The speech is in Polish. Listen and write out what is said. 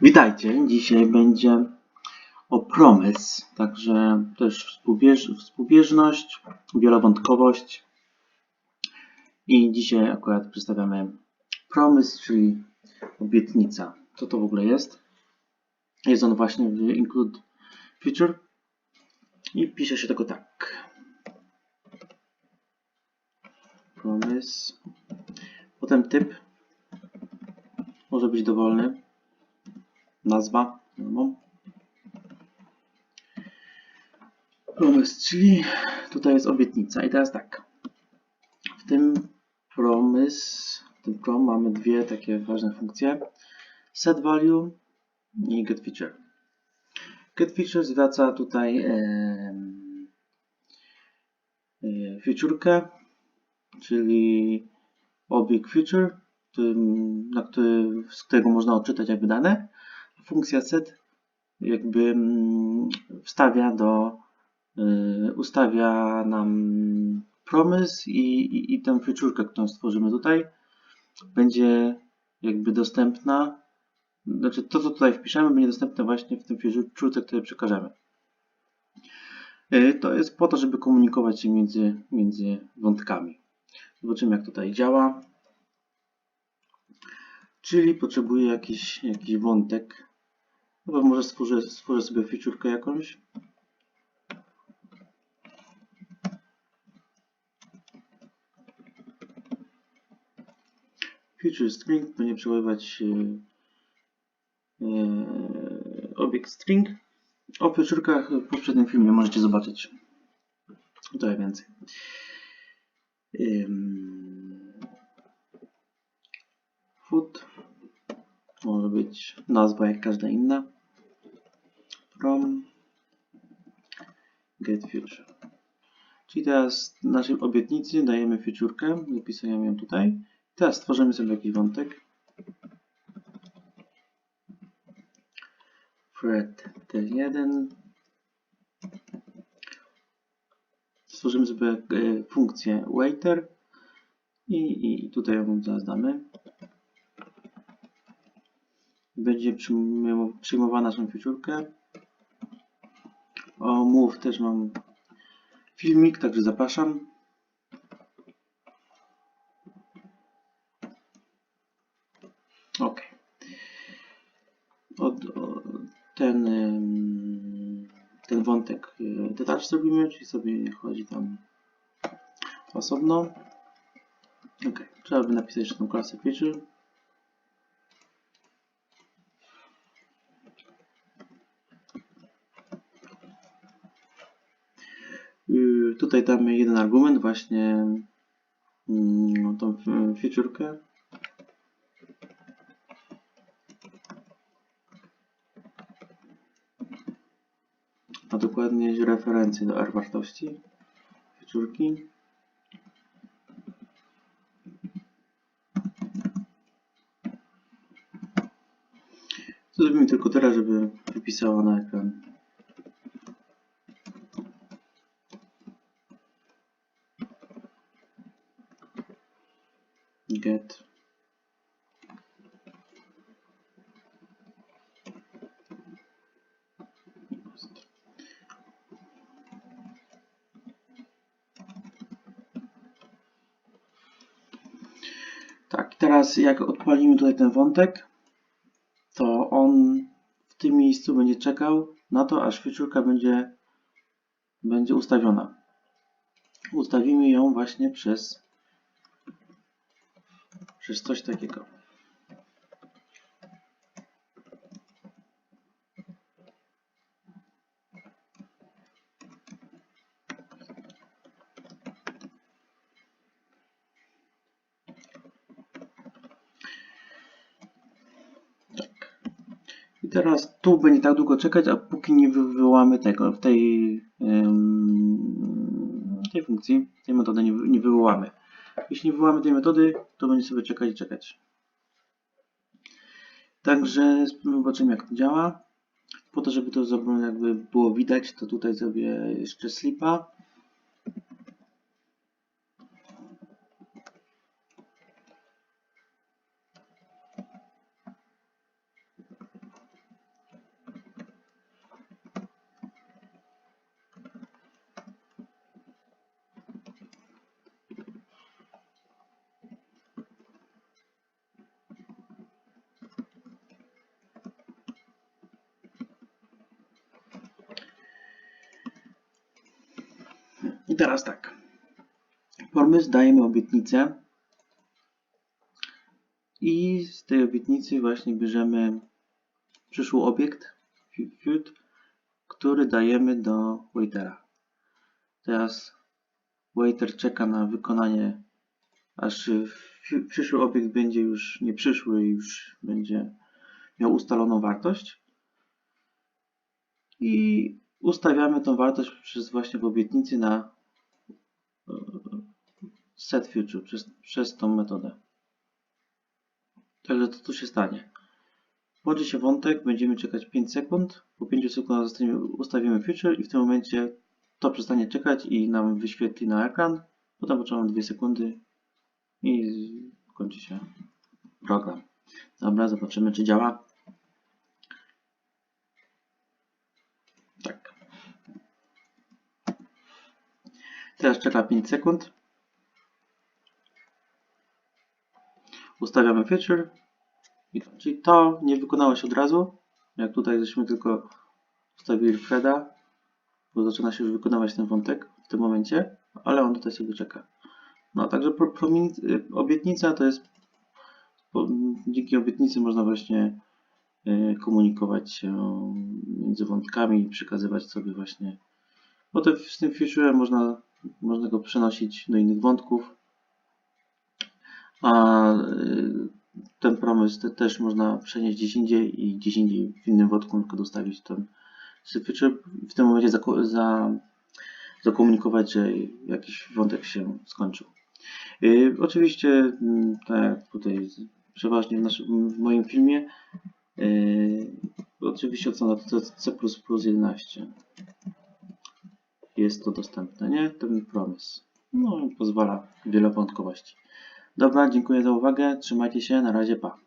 Witajcie, dzisiaj będzie o promise, także też współbież, współbieżność, wielowątkowość i dzisiaj akurat przedstawiamy promise, czyli obietnica. Co to w ogóle jest? Jest on właśnie w include feature i pisze się tego tak. Promise. Potem typ może być dowolny. Nazwa. wiadomo. Promise, czyli tutaj jest obietnica. I teraz tak. W tym promise, w tym prom mamy dwie takie ważne funkcje. Set value i get feature. Get feature zwraca tutaj e, featurekę, czyli obieg feature, na który, z którego można odczytać jakby dane. Funkcja set jakby mm, wstawia do, y, ustawia nam promise i, i, i tę featurekę, którą stworzymy tutaj, będzie jakby dostępna, znaczy to, co tutaj wpiszemy, będzie dostępne właśnie w tym featurece, który przekażemy. Y, To jest po to, żeby komunikować się między, między wątkami. Zobaczymy, jak tutaj działa. Czyli potrzebuję jakiś, jakiś wątek. Chyba może stworzę, stworzę sobie featurekę jakąś. Feature string będzie przechowywać yy, yy, obiekt string. O featurekach w poprzednim filmie możecie zobaczyć trochę więcej. Ym, Food może być nazwa jak każda inna. From get future. Czyli teraz naszej obietnicy dajemy featurekę, zapisujemy ją tutaj. Teraz stworzymy sobie jakiś wątek. Thread T1. Stworzymy sobie e, funkcję waiter i, i tutaj ją zaraz damy będzie przyjmow- przyjmowała naszą featurekę. O move też mam filmik, także zapraszam. Ok. Od, o, ten, ten wątek y, detacz zrobimy, czyli sobie chodzi tam osobno. Ok, trzeba by napisać tą klasę feature. Tutaj damy jeden argument, właśnie mm, tą featurekę. A dokładnie referencję do R wartości featureki. Zrobimy tylko teraz, żeby wypisała na ekran. Get Tak, teraz jak odpalimy tutaj ten wątek, to on w tym miejscu będzie czekał na to, aż feature'ka będzie, będzie ustawiona. Ustawimy ją właśnie przez przez coś takiego. Tak. Teraz tu będzie tak długo czekać, a póki nie wywołamy tego, w tej, tej funkcji, tej metody nie, nie wywołamy. Jeśli nie wywołamy tej metody, to będzie sobie czekać i czekać. Także zobaczymy jak to działa. Po to, żeby to jakby było widać, to tutaj zrobię jeszcze slipa. Teraz tak. Pomysł dajemy obietnicę i z tej obietnicy właśnie bierzemy przyszły obiekt który dajemy do waitera. Teraz waiter czeka na wykonanie, aż przyszły obiekt będzie już nie przyszły i już będzie miał ustaloną wartość. I ustawiamy tą wartość przez właśnie w obietnicy na set future, przez, przez tą metodę. Także to tu się stanie. Włączy się wątek, będziemy czekać 5 sekund. Po 5 sekundach ustawimy future i w tym momencie to przestanie czekać i nam wyświetli na ekran. Potem poczekamy 2 sekundy i kończy się program. Dobra, zobaczymy czy działa. Tak. Teraz czeka 5 sekund. Ustawiamy feature. Czyli to nie wykonało się od razu. Jak tutaj żeśmy tylko ustawili Freda, bo zaczyna się już wykonywać ten wątek w tym momencie, ale on tutaj sobie czeka. No, także y, obietnica to jest, dzięki obietnicy można właśnie y, komunikować się między wątkami i przekazywać sobie właśnie, bo te, z tym featurem można, można go przenosić do innych wątków, a y, ten promysł te, też można przenieść gdzieś indziej i gdzieś indziej w innym wątku tylko dostawić ten feature w tym momencie zako- za, zakomunikować, że jakiś wątek się skończył. Yy, oczywiście, mm, tak jak tutaj przeważnie w, naszym, w moim filmie, yy, oczywiście ocena to C++ 11 jest to dostępne, nie? Ten promysł. No pozwala wiele wątkowości. Dobra, dziękuję za uwagę, trzymajcie się, na razie, pa.